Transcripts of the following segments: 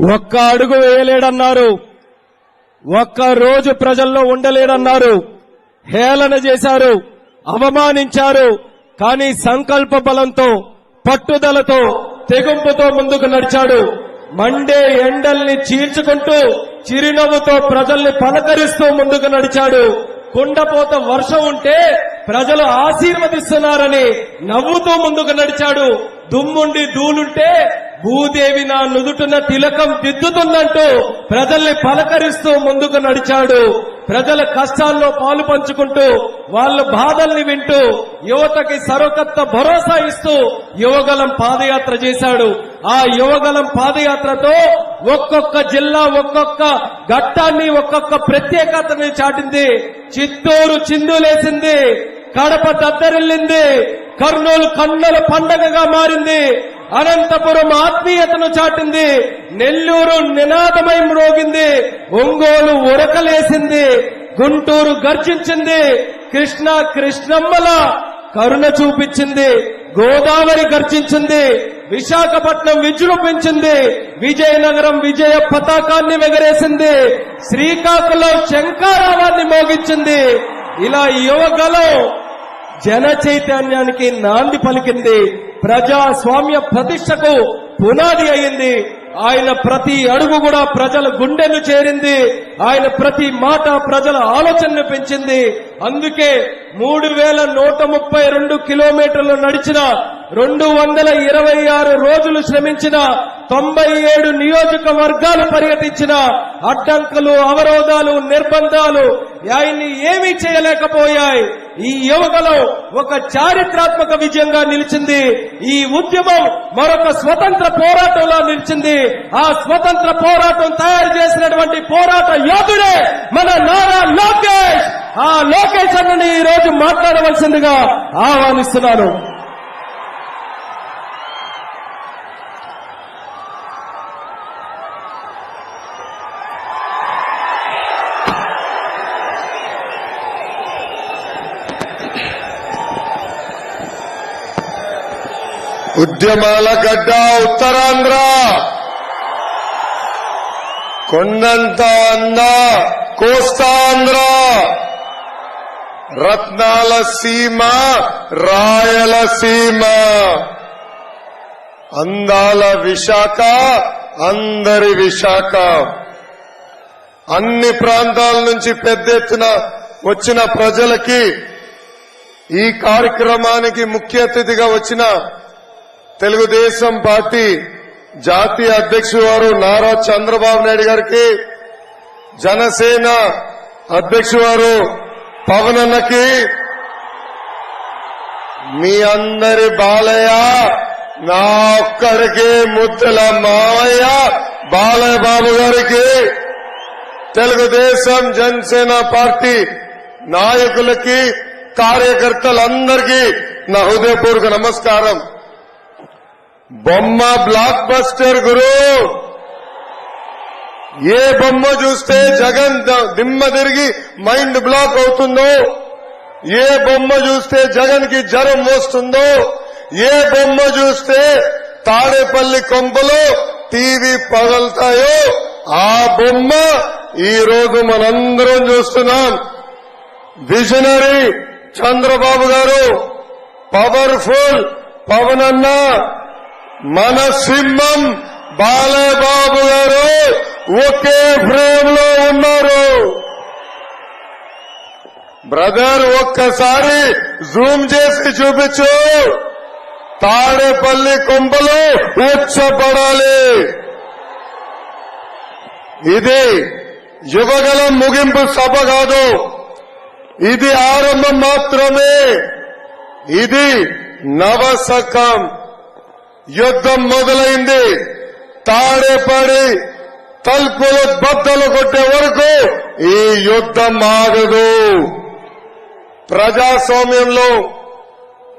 ఒక్క అడుగు వేయలేడన్నారు. ఒక్క రోజు ప్రజల్లో ఉండలేడన్నారు. హేళన చేశారు. అవమానించారు. కానీ సంకల్ప బలంతో పట్టుదలతో తెగుంపుతో ముందుకు నడిచాడు. మండే ఎండల్ని చీల్చుకుంటూ చిరునవ్వుతో ప్రజల్ని పలకరిస్తూ ముందుకు నడిచాడు. కుండపోత వర్షం ఉంటే ప్రజలు ఆశీర్వదిస్తున్నారని నవ్వుతూ ముందుకు నడిచాడు. దుమ్ముండి దూలుంటే భూదేవి నా నుదుటున తిలకం దిద్దుతుందంటూ ప్రజల్ని పలకరిస్తూ ముందుకు నడిచాడు. ప్రజల కష్టాల్లో పాలు పంచుకుంటూ వాళ్ళ బాధల్ని వింటూ యువతకి సరకొత్త భరోసా ఇస్తూ యువగలం పాదయాత్ర చేశాడు. ఆ యువగలం పాదయాత్రతో ఒక్కొక్క జిల్లా ఒక్కొక్క ఘట్టాన్ని ఒక్కొక్క ప్రత్యేకతని చాటింది. చిత్తూరు చిందులేసింది కడప దద్దరిల్లింది కర్నూలు కన్నుల పండగగా మారింది. అనంతపురం ఆత్మీయతను చాటింది. నెల్లూరు నినాదమై మ్రోగింది. ఒంగోలు ఉరకలేసింది. గుంటూరు గర్జించింది. కృష్ణ కృష్ణమ్మల కరుణ చూపించింది. గోదావరి గర్జించింది. విశాఖపట్నం విజృంభించింది. విజయనగరం విజయ పతాకాన్ని ఎగరేసింది శ్రీకాకుళం శంకారావాన్ని మోగించింది. ఇలా యువగలం జన చైతన్యానికి నాంది పలికింది. ప్రజాస్వామ్య ప్రతిష్టకు పునాది అయింది. ఆయన ప్రతి అడుగు కూడా ప్రజల గుండెను చేరింది. ఆయన ప్రతి మాట ప్రజల ఆలోచనను పెంచింది. అందుకే మూడు వేల నూట ముప్పై రెండు కిలోమీటర్లు నడిచిన రెండు వందల ఇరవై ఆరు రోజులు శ్రమించిన తొంభై ఏడు నియోజకవర్గాలు పర్యటించిన అడ్డంకులు అవరోధాలు నిర్బంధాలు ఆయన్ని ఏమీ చేయలేకపోయాయి. ఈ యువకలో ఒక చారిత్రాత్మక విజయంగా నిలిచింది. ఈ ఉద్యమం మరొక స్వతంత్ర పోరాటంలా నిలిచింది. ఆ స్వతంత్ర పోరాటం తయారు చేసినటువంటి పోరాట యోధుడే మన నారా లోకేష్. ఆ లోకేష్ అన్నని ఈ రోజు మాట్లాడవలసిందిగా ఆహ్వానిస్తున్నాను. ఉద్యమాల గడ్డ ఉత్తరాంధ్ర. కొండంత అన్న కోస్తాంధ్ర. రత్నాల సీమ రాయలసీమ అందాల విశాఖ అందరి విశాఖ. అన్ని ప్రాంతాల నుంచి పెద్ద ఎత్తున వచ్చిన ప్రజలకి ఈ కార్యక్రమానికి ముఖ్య అతిథిగా వచ్చిన తెలుగుదేశం పార్టీ జాతీయ అధ్యక్షుడు వారు నారా చంద్రబాబు నాయుడు గారికి జనసేన అధ్యక్షుడు వారు పవన్ అన్నకి మీ అందరి బాలయ్య నా ఒక్కడికి ముద్దల మావయ్య బాలయ్య బాబు గారికి తెలుగుదేశం జనసేన పార్టీ నాయకులకి కార్యకర్తలందరికీ నా హృదయపూర్వక నమస్కారం. బొమ్మ బ్లాక్ బస్టర్ గురు. ఏ బొమ్మ చూస్తే జగన్ దిమ్మ తిరిగి మైండ్ బ్లాక్ అవుతుందో ఏ బొమ్మ చూస్తే జగన్కి జ్వరం వస్తుందో ఏ బొమ్మ చూస్తే తాడేపల్లి కొంపలో టీవీ పగలుతాయో ఆ బొమ్మ ఈ రోజు మనందరం చూస్తున్నాం. విజనరీ చంద్రబాబు గారు పవర్ఫుల్ పవన్ అన్న మన సింహం బాలబాబు గారు ఒకే ఫ్రేమ్లో ఉన్నారు. బ్రదర్ ఒక్కసారి జూమ్ చేసి చూపించు. తాడేపల్లి కొంపలు ఉచ్చపడాలి. ఇది యువగలం ముగింపు సభ కాదు. ఇది ఆరంభం మాత్రమే. ఇది నవశకం యుద్ధం మొదలైంది. తాడేపడి తలుపులు బద్దలు కొట్టే వరకు ఈ యుద్ధం ఆగదు. ప్రజాస్వామ్యంలో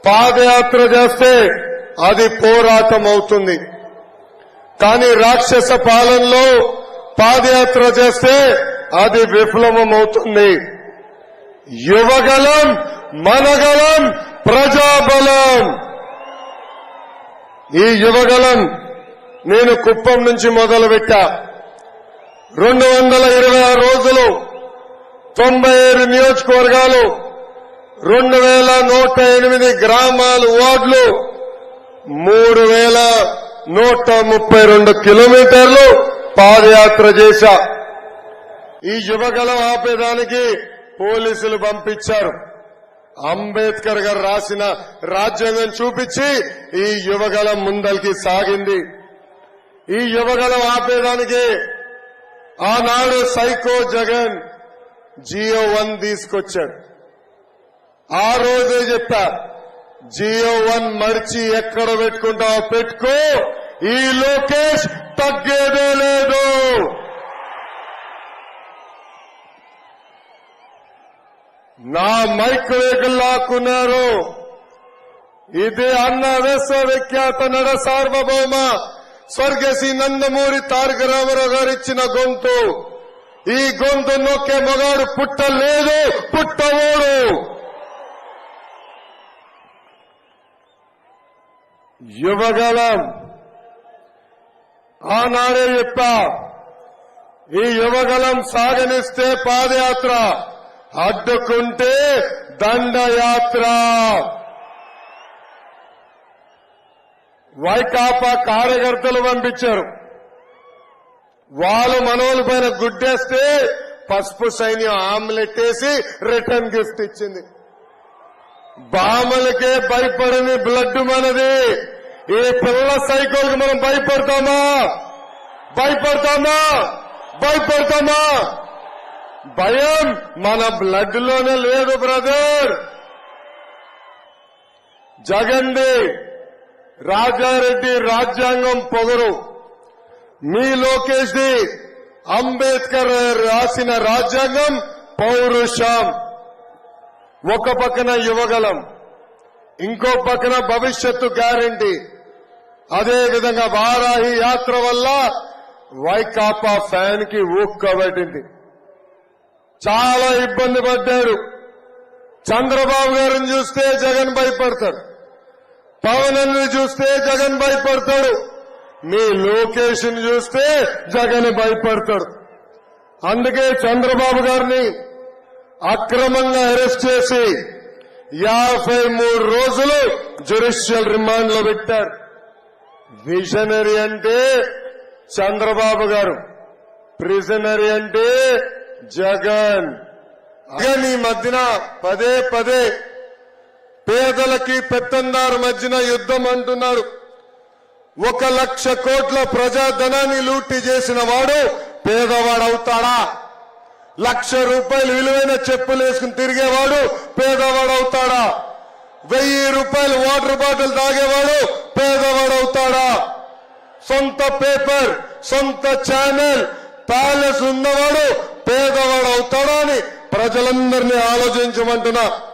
పాదయాత్ర చేస్తే అది పోరాటం అవుతుంది కానీ రాక్షస పాలనలో పాదయాత్ర చేస్తే అది విఫలమం అవుతుంది యువగలం మనగలం ప్రజాబలం. ఈ యువగలం నేను కుప్పం నుంచి మొదలు పెట్టా రెండు వందల ఇరవై ఆరు రోజులు తొంభై ఏడు నియోజకవర్గాలు రెండు వేల నూట ఎనిమిది గ్రామాలు వార్డులు మూడు వేల నూట ముప్పై రెండు కిలోమీటర్లు పాదయాత్ర చేశా. ఈ యువగలం ఆపేదానికి పోలీసులు పంపించారు. అంబేద్కర్ గారు రాసిన రాజ్యాంగం చూపించి ఈ యువగలం ముందలికి సాగింది. ఈ యువగలం ఆపేదానికి ఆనాడు సైకో జగన్ జియో వన్ తీసుకొచ్చాడు ఆ రోజే చెప్పా జియో వన్ మర్చి ఎక్కడ పెట్టుకుంటావో పెట్టుకో ఈ లోకేష్ తగ్గేదే లేదు. నా మైక్ వేగులు లాక్కున్నారు ఇది అన్న విశ్వవిఖ్యాత నడ సార్వభౌమ స్వర్గశ్రీ నందమూరి తారక రామారావు గారు ఇచ్చిన గొంతు ఈ గొంతు నొక్కే మగాడు పుట్టలేదు పుట్టవోడు యువగలం ఆనాడే చెప్పా ఈ యువగలం సాగనిస్తే పాదయాత్ర అడ్డుకుంటే దండయాత్ర. వైకాపా కార్యకర్తలు పంపించారు. వాళ్ళు మనోళ్ళ పైన గుడ్డేస్తే పసుపు సైన్యం ఆమ్లెట్ వేసి రిటర్న్ గిఫ్ట్ ఇచ్చింది. బామలకే భయపడని బ్లడ్ మనది. ఈ పిల్ల సైకోల్కి మనం భయపడతామా? భయపడతామా? భయపడతామా? భయం మన బ్లడ్లోనే లేదు బ్రదర్. జగండి రాజారెడ్డి రాజ్యాంగం పొగరు. మీ లోకేష్ ది అంబేద్కర్ రాసిన రాజ్యాంగం పౌరుషం. ఒక పక్కన యువగలం ఇంకో పక్కన భవిష్యత్తు గ్యారంటీ. అదేవిధంగా వారాహి యాత్ర వల్ల వైకాపా ఫ్యాన్కి ఊక్కబట్టింది. చాలా ఇబ్బంది పడ్డారు. చంద్రబాబు గారిని చూస్తే జగన్ భయపడతాడు. పవన్ చూస్తే జగన్ భయపడతాడు. మీ లోకేష్ చూస్తే జగన్ భయపడతాడు. అందుకే చంద్రబాబు గారిని అక్రమంగా అరెస్ట్ చేసి యాభై మూడు రోజులు జ్యుడిషియల్ రిమాండ్లో పెట్టారు. విజనరీ అంటే చంద్రబాబు గారు. ప్రిజనరీ అంటే జగన్. జగన్ ఈ మధ్యన పదే పదే పేదలకి పెత్తందారు మధ్యన యుద్ధం అంటున్నారు ఒక లక్ష కోట్ల ప్రజాధనాన్ని లూటి చేసిన వాడు పేదవాడవుతాడా లక్ష రూపాయలు విలువైన చెప్పులు వేసుకుని తిరిగేవాడు పేదవాడవుతాడా వెయ్యి రూపాయలు వాటర్ బాటిల్ తాగేవాడు పేదవాడవుతాడా సొంత పేపర్ సొంత ఛానల్ ప్యాలెస్ ఉన్నవాడు పేదవాడు అవుతాడా అని ప్రజలందరినీ ఆలోచించమంటున్నా.